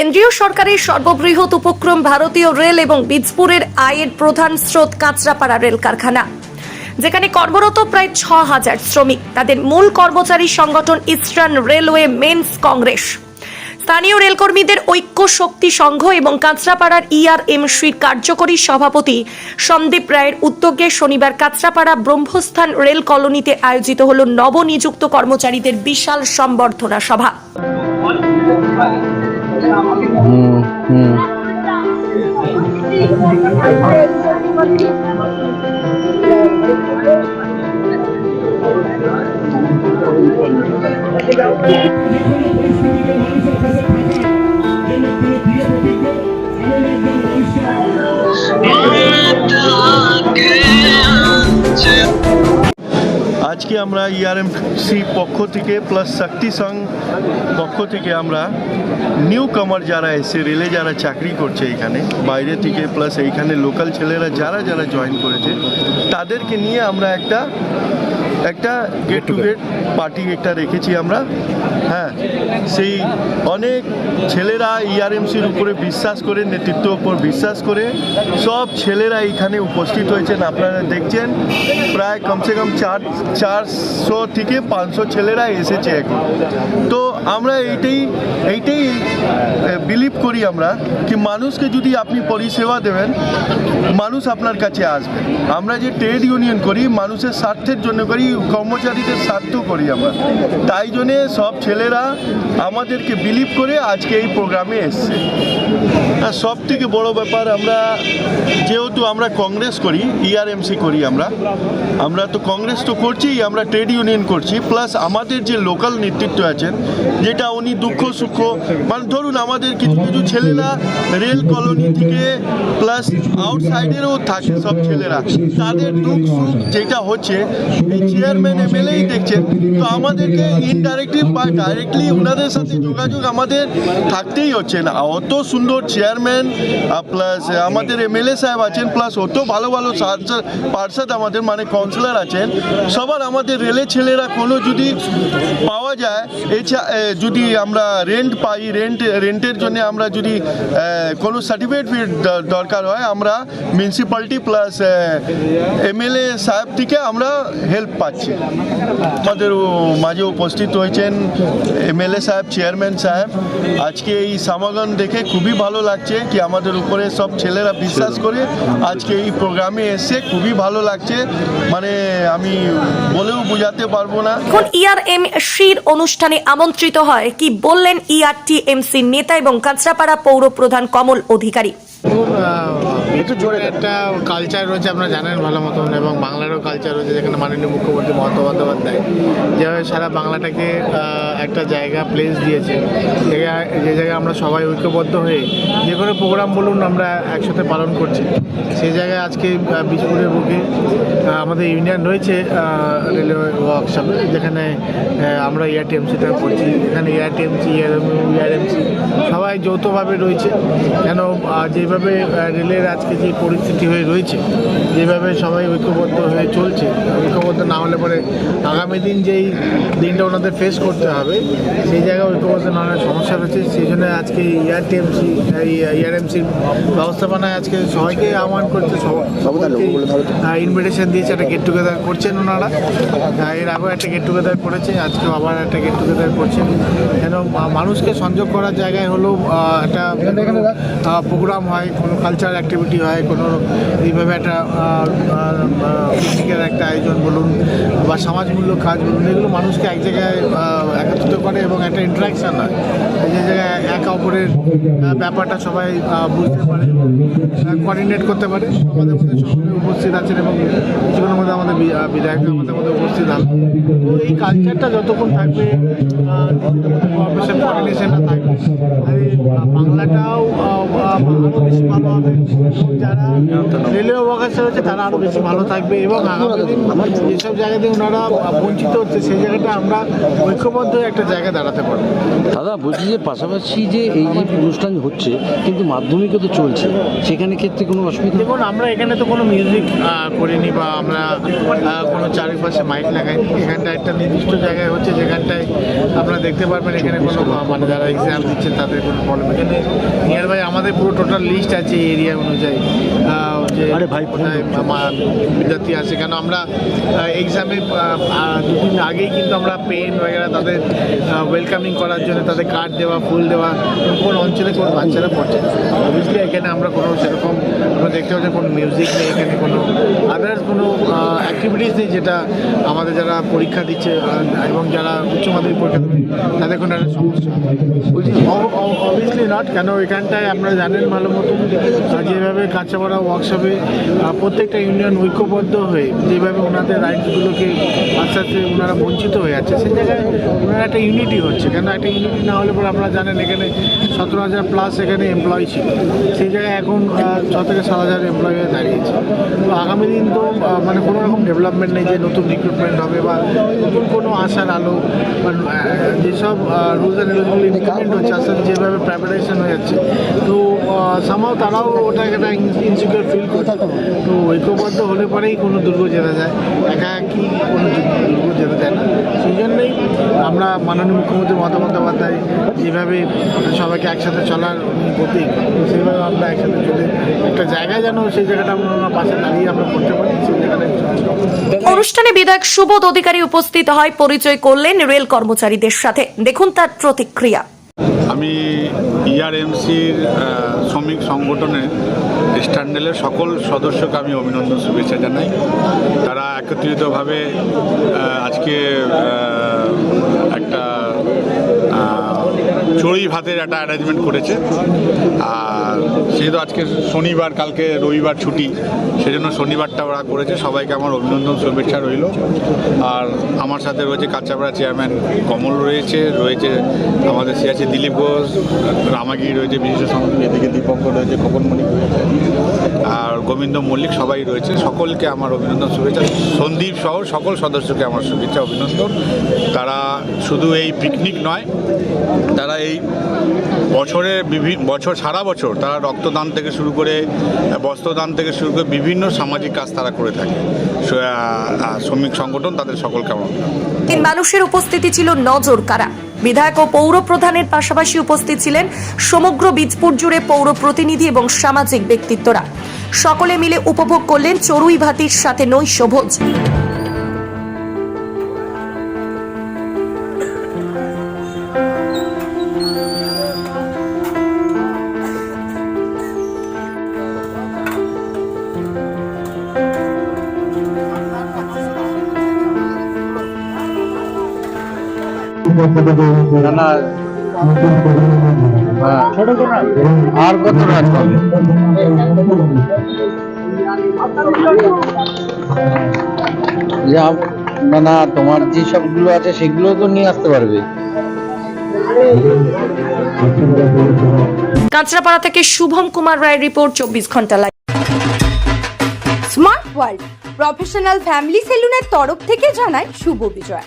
কেন্দ্রীয় সরকারের সর্ববৃহৎ উপক্রম ভারতীয় রেল এবং বীজপুরের আয়ের প্রধান স্রোত কাঁচরাপাড়া রেল কারখানা, যেখানে কর্মরত প্রায় ছ হাজার শ্রমিক। তাদের মূল কর্মচারী সংগঠন ইস্টার্ন রেলওয়ে মেন্স কংগ্রেস। স্থানীয় রেলকর্মীদের ঐক্য শক্তি সংঘ এবং কাঁচরাপাড়ার ইআরএমসির কার্যকরী সভাপতি সন্দীপ রায়ের উদ্যোগে শনিবার কাঁচরাপাড়া ব্রহ্মস্থান রেল কলোনিতে আয়োজিত হল নবনিযুক্ত কর্মচারীদের বিশাল সম্বর্ধনা সভা। হুম হুম আজকে আমরা E ইআরএমসি পক্ষ থেকে প্লাস শক্তি সংঘ পক্ষ থেকে আমরা নিউ কামার যারা এসে রেলে যারা চাকরি করছে এখানে, বাইরে থেকে প্লাস এইখানে লোকাল ছেলেরা যারা যারা জয়েন করেছে, তাদেরকে নিয়ে আমরা একটা একটা গেট টু গেট পার্টি একটা রেখেছি আমরা। হ্যাঁ সেই অনেক ছেলেরা E ইআরএমসির উপরে বিশ্বাস করে নেতৃত্ব উপর বিশ্বাস করে সব ছেলেরা এখানে উপস্থিত হয়েছেন। আপনারা দেখছেন প্রায় কমসে কম চার চারশো থেকে পাঁচশো ছেলেরা এসেছে এখন। তো আমরা এইটাই এইটাই বিলিভ করি আমরা কি মানুষকে যদি আপনি পরিষেবা দেবেন, মানুষ আপনার কাছে আসবে। আমরা যে ট্রেড ইউনিয়ন করি, মানুষের স্বার্থের জন্য করি, কর্মচারীদের স্বার্থ করি আমরা। তাই জন্যে সব ছেলেরা আমাদেরকে বিলিভ করে আজকে এই প্রোগ্রামে এসছে। আর সব থেকে বড় ব্যাপার, আমরা যেহেতু আমরা কংগ্রেস করি ইআরএমসি করি আমরা আমরা তো কংগ্রেস তো করছি, আমরা ট্রেড ইউনিয়ন করছি প্লাস আমাদের যে লোকাল নেতৃত্ব আছেন যেটা উনি দুঃখ সুখ মানে ধরুন আমাদের কিছু কিছু ছেলেরা রেল কলোনি থেকে প্লাস আউটসাইডেরও থাকে সব ছেলেরা। তাদের দুঃখ সুখ যেটা হচ্ছে চেয়ারম্যান এমএলএই দেখছেন তো আমাদেরকে ইনডাইরেক্টলি বা ডাইরেক্টলি ওনাদের সাথে যোগাযোগ আমাদের থাকতেই হচ্ছে না। অত সুন্দর চেয়ারম্যান প্লাস আমাদের এমএলএ সাহেব আছেন প্লাস অত ভালো ভালো পার্ষদ আমাদের মানে কাউন্সিলর আছেন সবার আমাদের রেলের ছেলেরা কোনো যদি পাওয়া যায় এছা এ, যদি আমরা রেন্ট পাই রেন্ট রেন্টের জন্য আমরা যদি কোনো সার্টিফিকেট দরকার হয়, আমরা মিউনিসিপ্যালিটি প্লাস এমএলএ সাহেব থেকে আমরা হেল্প পাচ্ছি। আমাদের মাঝে উপস্থিত হয়েছেন এমএলএ সাহেব চেয়ারম্যান সাহেব। আজকে এই সমাগম দেখে খুবই ভালো লাগছে কি আমাদের উপরে সব ছেলেরা বিশ্বাস করে আজকে এই প্রোগ্রামে এসে খুবই ভালো লাগছে। মানে আমি বলেও বোঝাতে পারব না। এখন ইআরএমসির অনুষ্ঠানে আমন্ত্রিত হয় কি বললেন ইআরটিএমসি নেতা এবং কাঁচরাপাড়া পৌর প্রধান কমল অধিকারী। একটু কালচার রয়েছে, আপনারা জানেন ভালো মতন, এবং বাংলারও কালচার রয়েছে, যেখানে মাননীয় মুখ্যমন্ত্রী মমতা বন্দ্যোপাধ্যায় যেভাবে সারা বাংলাটাকে একটা জায়গা প্লেস দিয়েছে। যে জায়গায় আমরা সবাই ঐক্যবদ্ধ হয়ে যে কোনো প্রোগ্রাম বলুন, আমরা একসাথে পালন করছি। সেই জায়গায় আজকে বীজপুরের বুকে আমাদের ইউনিয়ন রয়েছে রেলওয়ে ওয়ার্কশপ যেখানে আমরা এয়ারটিএমসিটা করছি। এখানে এয়ারটিএমসি ইআরএমসি সবাই যৌথভাবে রয়েছে। কেন যেভাবে রেলের আজকে যে পরিস্থিতি হয়ে রয়েছে যেভাবে সবাই ঐক্যবদ্ধ হয়ে চলছে ঐক্যবদ্ধ না হলে পরে আগামী দিন যেই দিনটা ওনাদের ফেস করতে হবে সেই জায়গায় ঐক্যবদ্ধ না হলে সমস্যা রয়েছে সেই জন্য আজকে ইয়ারটিএমসি ইআরএমসির ব্যবস্থাপনায় আজকে সবাইকে আহ্বান করছে সবাই ইনভিটেশন দিয়েছে একটা গেট টুগেদার করছেন ওনারা। এর আগেও একটা গেট টুগেদার করেছে আজকেও আবার একটা গেট টুগেদার করছেন। কেন মানুষকে সংযোগ করার জায়গায় হলো একটা প্রোগ্রাম হয় কোনো কালচার অ্যাক্টিভিটি হয় কোনো এইভাবে একটা পিকনিকের একটা আয়োজন বলুন বা সমাজমূলক কাজ বলুন, এগুলো মানুষকে এক জায়গায় একত্রিত করে এবং একটা ইন্টারাকশান হয়। যে জায়গায় একে অপরের ব্যাপারটা সবাই বুঝতে পারে কোঅর্ডিনেট করতে পারে। আমাদের মধ্যে সকলে উপস্থিত আছেন এবং কিছুক্ষণের মধ্যে আমাদের বিধায়ক আমাদের মধ্যে উপস্থিত হবে তো এই কালচারটা যতক্ষণ থাকবে বাংলাটাও ভালো হবে। যারা রেলওয়ে ওয়ার্কার্স রয়েছে, তারা আরও বেশি ভালো থাকবে এবং দিন যেসব জায়গাতে ওনারা বঞ্চিত হচ্ছে সেই জায়গাটা আমরা ঐক্যবদ্ধ একটা জায়গায় দাঁড়াতে পারব। দাদা বলছি যে পাশাপাশি যে এই যে অনুষ্ঠান হচ্ছে কিন্তু মাধ্যমিকও তো চলছে সেখানে ক্ষেত্রে কোনো অসুবিধা? দেখুন আমরা এখানে তো কোনো মিউজিক করিনি বা আমরা কোনো চারিপাশে মাইক লাগাইনি। এখানটা একটা নির্দিষ্ট জায়গায় হচ্ছে যেখানটায় আপনারা দেখতে পারবেন এখানে কোনো মানে যারা এক্সাম দিচ্ছে তাদের কোনো প্রবলেম এখানে নিয়ার বাই আমাদের পুরো টোটাল লিস্ট আছে এরিয়া অনুযায়ী। যে বিদ্যার্থী আছে। কেন আমরা এক্সামে দুদিন আগেই কিন্তু আমরা পেন বগেরা তাদের ওয়েলকামিং করার জন্য তাদের কার্ড দেওয়া ফুল দেওয়া কোন অঞ্চলে কোন বাচ্চারা পড়ছে। অবভিয়াসলি এখানে আমরা কোনো সেরকম আমরা দেখতে পাচ্ছি কোনো মিউজিক নেই এখানে কোনো আদার্স কোনো অ্যাক্টিভিটিস নেই যেটা আমাদের যারা পরীক্ষা দিচ্ছে এবং যারা উচ্চ মাধ্যমিক পরীক্ষা তাদের কোনো একটা সমস্যা। বলছি অবভিয়াসলি নট কেন এখানটায় আপনারা জানেন ভালো মতন যেভাবে কাঁচাপাড়া ওয়ার্কশপে প্রত্যেকটা ইউনিয়ন ঐক্যবদ্ধ হয়ে যেভাবে ওনাদের রাইটসগুলোকে আস্তে আস্তে ওনারা বঞ্চিত হয়ে যাচ্ছে, সেই জায়গায় ওনারা একটা ইউনিটি হচ্ছে। কেন একটা ইউনিটি না হলে পরে আপনারা জানেন এখানে সতেরো হাজার প্লাস এখানে এমপ্লয়ি ছিল। সেই জায়গায় এখন ছ থেকে সাত হাজার এমপ্লয়ি হয়ে দাঁড়িয়েছে। তো আগামী দিন তো মানে কোনো রকম ডেভেলপমেন্ট নেই যে নতুন রিক্রুটমেন্ট হবে বা নতুন কোনো আশার আলো বা যেসব রুলস অ্যান্ড রেগুলেশন ইমপ্লিমেন্ট হচ্ছে আস্তে যেভাবে প্রাইভেটাইজেশন হয়ে যাচ্ছে। তো সামাও তারাও ওটা একটা ইনসিকিউর ফিল করছে। তো ঐক্যবদ্ধ হলে পরেই কোনো দুর্গ জেতা যায়। একা কি কোনো দুর্গ জেতা যায় না। সেই জন্যই আমরা মাননীয় মুখ্যমন্ত্রী মমতা বন্দ্যোপাধ্যায় যেভাবে সবাইকে একসাথে চলার উনি প্রতীক তো সেইভাবে আমরা একসাথে চলে একটা জায়গায় যেন সেই জায়গাটা আমরা ওনার পাশে দাঁড়িয়ে আমরা করতে পারি, সেই জায়গাটাই অনুষ্ঠানে বিধায়ক সুবোধ অধিকারী উপস্থিত হয়, পরিচয় করলেন রেল কর্মচারীদের সাথে। দেখুন তার প্রতিক্রিয়া। আমি E ইআরএমসির শ্রমিক সংগঠনের স্ট্যান্ডেলের সকল সদস্যকে আমি অভিনন্দন শুভেচ্ছা জানাই। তারা একত্রিতভাবে আজকে একটা চড়ুই ভাতের একটা অ্যারেঞ্জমেন্ট করেছে। আর সেহেতু আজকে শনিবার, কালকে রবিবার ছুটি, সেজন্য শনিবারটা ওরা করেছে। সবাইকে আমার অভিনন্দন, শুভেচ্ছা রইল। আর আমার সাথে রয়েছে কাঁচাপাড়া চেয়ারম্যান কমল রয়েছে রয়েছে আমাদের সিয়াছি দিলীপ ঘোষ, রামাগিরি রয়েছে, বিশিষ্ট সমিতি এদিকে দীপঙ্কর রয়েছে খোকনমণি রয়েছে। আর গোবিন্দ মল্লিক সবাই রয়েছে। সকলকে আমার অভিনন্দন, শুভেচ্ছা। সন্দীপ সহ সকল সদস্যকে আমার শুভেচ্ছা, অভিনন্দন। তারা শুধু এই পিকনিক নয়, তারা এই বছরে বিভিন্ন বছর, সারা বছর তারা রক্তদান থেকে শুরু করে বস্ত্রদান থেকে শুরু করে বিভিন্ন সামাজিক কাজ তারা করে থাকে। শ্রমিক সংগঠন তাদের সকলকে আমার তিন মানুষের উপস্থিতি ছিল নজর কারা? বিধায়ক ও পৌর প্রধানের পাশাপাশি উপস্থিত ছিলেন সমগ্র বীজপুর জুড়ে পৌর প্রতিনিধি এবং সামাজিক ব্যক্তিত্বরা। সকলে মিলে উপভোগ করলেন চড়ুই ভাতির সাথে নৈশভোজ। আর কত রাত না না তোমার যে সবগুলো আছে সেগুলো তো নিয়ে আসতে পারবে কাঁচরাপাড়া থেকে শুভম কুমার রায় রিপোর্ট চব্বিশ ঘণ্টা live smart world professional family সেলুনের তরফ থেকে জানায় শুভ বিজয়।